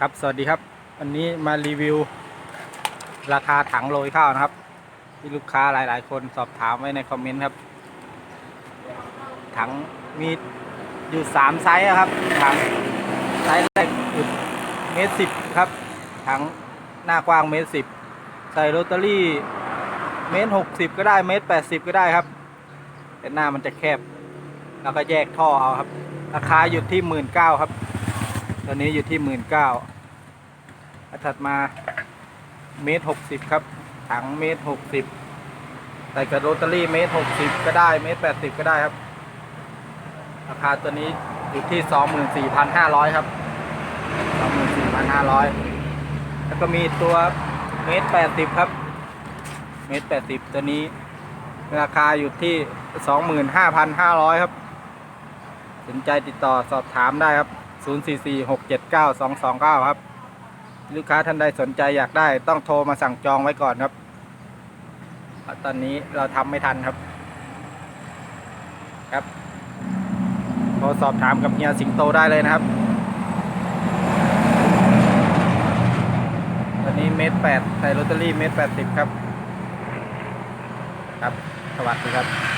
ครับสวัสดีครับ วันนี้มารีวิว ราคาถังโรยข้าวนะครับ ที่ลูกค้าหลาย ๆ คนสอบถามไว้ในคอมเมนต์ครับ ถังมีอยู่สามไซส์ครับถังไซส์แรกอยู่เมตรสิบครับ ถังหน้ากว้างเมตรสิบใส่โรตารี่เมตรหกสิบก็ได้เมตรแปดสิบก็ได้ครับ แต่หน้ามันจะแคบ แล้วก็แยกท่อเอาครับ ราคาอยู่ที่หมื่นเก้าครับ ตอนนี้อยู่ที่หมื่นเก้าถัดมาเมตรหกสิบครับ ถังเมตรหกสิบใส่กับโรตารี่เมตรหกสิบก็ได้เมตรแปดสิบก็ได้ครับ ราคาตัวนี้อยู่ที่สองหมื่นสี่พันห้าร้อยครับสองหมื่นสี่พันห้าร้อยแล้วก็มีตัวเมตรแปดสิบครับ เมตรแปดสิบตัวนี้ ราคาอยู่ที่สองหมื่นห้าพันห้าร้อยครับ สนใจติดต่อสอบถามได้ครับ 0446792299ครับ ลูกค้าท่านใดสนใจอยากได้ต้องโทรมาสั่งจองไว้ก่อนครับ ตอนนี้เราทำไม่ทันครับ ครับโทรสอบถามกับเฮียสิงโตได้เลยนะครับ ตอนนี้เมตรแปดใส่ลอตเตอรี่เมตรแปดสิบครับ ครับ สวัสดีครับ